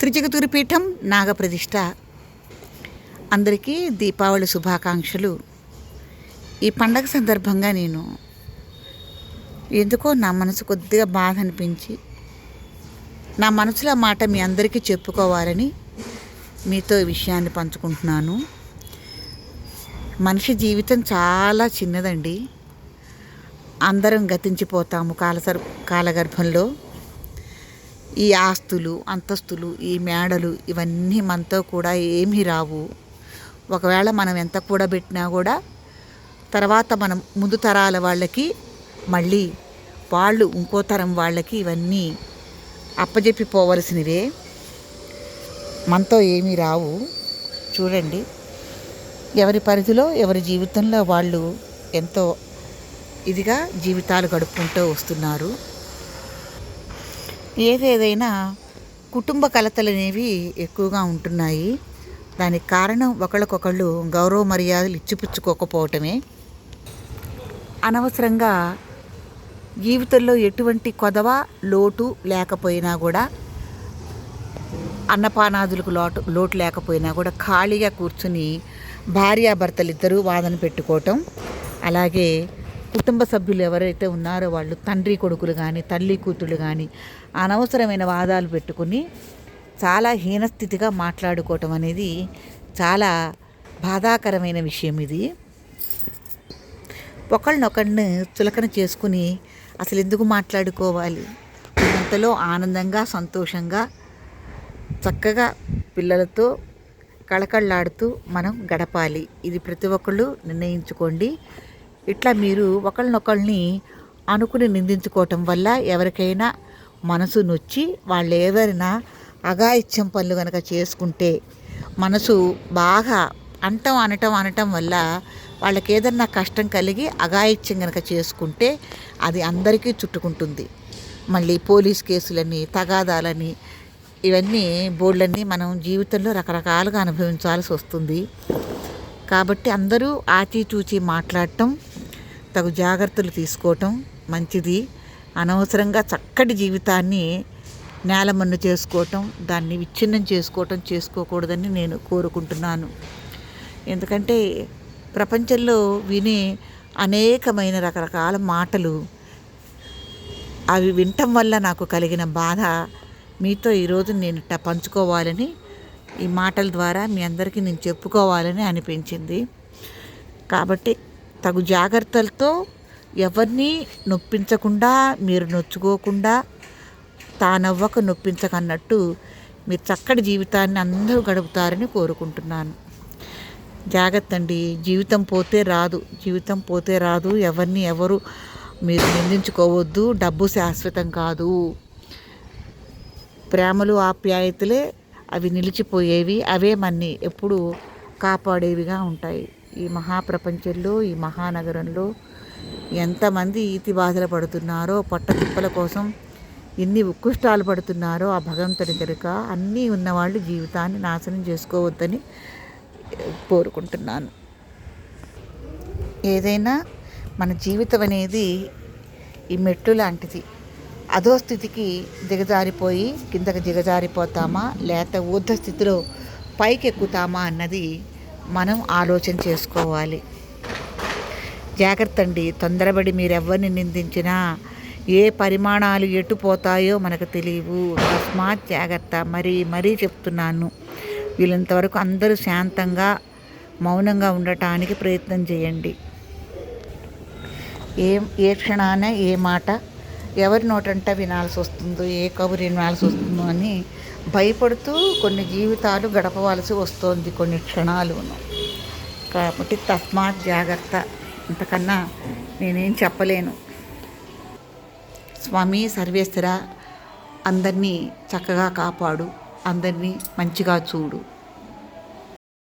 త్రిజగతురి పీఠం నాగప్రతిష్ట అందరికీ దీపావళి శుభాకాంక్షలు. ఈ పండగ సందర్భంగా నేను ఎందుకో నా మనసు కొద్దిగా బాధ అనిపించి నా మనసులో మాట మీ అందరికీ చెప్పుకోవాలని మీతో ఈ విషయాన్ని పంచుకుంటున్నాను. మనిషి జీవితం చాలా చిన్నదండి. అందరం గతించిపోతాము కాలసర్ కాలగర్భంలో. ఈ ఆస్తులు అంతస్తులు ఈ మేడలు ఇవన్నీ మనతో కూడా ఏమీ రావు. ఒకవేళ మనం ఎంత కూడబెట్టినా కూడా తర్వాత మనం ముందు తరాల వాళ్ళకి మళ్ళీ వాళ్ళు ఇంకో తరం వాళ్ళకి ఇవన్నీ అప్పజెప్పిపోవలసినవే. మనతో ఏమీ రావు. చూడండి ఎవరి పరిధిలో ఎవరి జీవితంలో వాళ్ళు ఎంతో ఇదిగా జీవితాలు గడుపుకుంటూ వస్తున్నారు. ఏదేదైనా కుటుంబ కలతలు అనేవి ఎక్కువగా ఉంటున్నాయి. దానికి కారణం ఒకళ్ళకొకళ్ళు గౌరవ మర్యాదలు ఇచ్చిపుచ్చుకోకపోవటమే. అనవసరంగా జీవితంలో ఎటువంటి కొదవ లోటు లేకపోయినా కూడా అన్నపానాదులకు లోటు లోటు లేకపోయినా కూడా ఖాళీగా కూర్చుని భార్యాభర్తలు ఇద్దరూ వాదన పెట్టుకోవటం అలాగే కుటుంబ సభ్యులు ఎవరైతే ఉన్నారో వాళ్ళు తండ్రి కొడుకులు కానీ తల్లి కూతుళ్ళు కానీ అనవసరమైన వాదాలు పెట్టుకుని చాలా హీనస్థితిగా మాట్లాడుకోవటం అనేది చాలా బాధాకరమైన విషయం ఇది. ఒకళ్ళనొకళ్ళని చులకన చేసుకుని అసలు ఎందుకు మాట్లాడుకోవాలి? అంతలో ఆనందంగా సంతోషంగా చక్కగా పిల్లలతో కళకళలాడుతూ మనం గడపాలి. ఇది ప్రతి ఒక్కళ్ళు నిర్ణయించుకోండి. ఇట్లా మీరు ఒకళ్ళనొకళ్ళని అనుకుని నిందించుకోవటం వల్ల ఎవరికైనా మనసు నొచ్చి వాళ్ళు ఎవరైనా అఘాయిత్యం పనులు కనుక చేసుకుంటే మనసు బాగా అంటం అనటం అనటం వల్ల వాళ్ళకి ఏదన్నా కష్టం కలిగి అఘాయిత్యం కనుక చేసుకుంటే అది అందరికీ చుట్టుకుంటుంది. మళ్ళీ పోలీస్ కేసులని తగాదాలని ఇవన్నీ బోర్డులన్నీ మనం జీవితంలో రకరకాలుగా అనుభవించాల్సి వస్తుంది. కాబట్టి అందరూ ఆచితూచి మాట్లాడటం తగు జాగ్రత్తలు తీసుకోవటం మంచిది. అనవసరంగా చక్కటి జీవితాన్ని నేలమన్ను చేసుకోవటం దాన్ని విచ్ఛిన్నం చేసుకోవటం చేసుకోకూడదని నేను కోరుకుంటున్నాను. ఎందుకంటే ప్రపంచంలో వినే అనేకమైన రకరకాల మాటలు అవి వినటం వల్ల నాకు కలిగిన బాధ మీతో ఈరోజు నేను ఇట్లా పంచుకోవాలని ఈ మాటల ద్వారా మీ అందరికీ నేను చెప్పుకోవాలని అనిపించింది. కాబట్టి తగు జాగ్రత్తలతో ఎవరిని నొప్పించకుండా మీరు నొచ్చుకోకుండా తానవ్వక నొప్పించకన్నట్టు మీరు చక్కటి జీవితాన్ని అందరూ గడుపుతారని కోరుకుంటున్నాను. జాగ్రత్త అండి జీవితం పోతే రాదు. జీవితం పోతే రాదు. ఎవరిని ఎవరు మీరు నిందించుకోవద్దు. డబ్బు శాశ్వతం కాదు. ప్రేమలు ఆప్యాయతలే అవి నిలిచిపోయేవి. అవే మన్ని ఎప్పుడు కాపాడేవిగా ఉంటాయి. ఈ మహాప్రపంచంలో ఈ మహానగరంలో ఎంతమంది ఈతి బాధలు పడుతున్నారో పట్టతిప్పల కోసం ఎన్ని ఉక్కుష్టాలు పడుతున్నారో ఆ భగవంతుడి కనుక అన్నీ ఉన్నవాళ్ళు జీవితాన్ని నాశనం చేసుకోవద్దని కోరుకుంటున్నాను. ఏదైనా మన జీవితం అనేది ఈ మెట్టు లాంటిది. అధో స్థితికి దిగజారిపోయి కిందకి దిగజారిపోతామా లేక ఊర్ధ స్థితిలో పైకి ఎక్కుతామా అన్నది మనం ఆలోచన చేసుకోవాలి. జాగ్రత్త అండి తొందరపడి మీరు నిందించినా ఏ పరిమాణాలు ఎటు పోతాయో మనకు తెలియవు. తస్మాత్ జాగ్రత్త. మరీ మరీ చెప్తున్నాను. వీళ్ళంతవరకు అందరూ శాంతంగా మౌనంగా ఉండటానికి ప్రయత్నం చేయండి. ఏ ఏ క్షణాన ఏ మాట ఎవరి నోటంట వినాల్సి వస్తుందో ఏ కబురు వినాల్సి వస్తుందో అని భయపడుతూ కొన్ని జీవితాలు గడపవలసి వస్తోంది కొన్ని క్షణాలును. కాబట్టి తస్మాత్ జాగ్రత్త. ఇంతకన్నా నేనేం చెప్పలేను. స్వామి సర్వేశ్వర అందరినీ చక్కగా కాపాడు అందరినీ మంచిగా చూడు.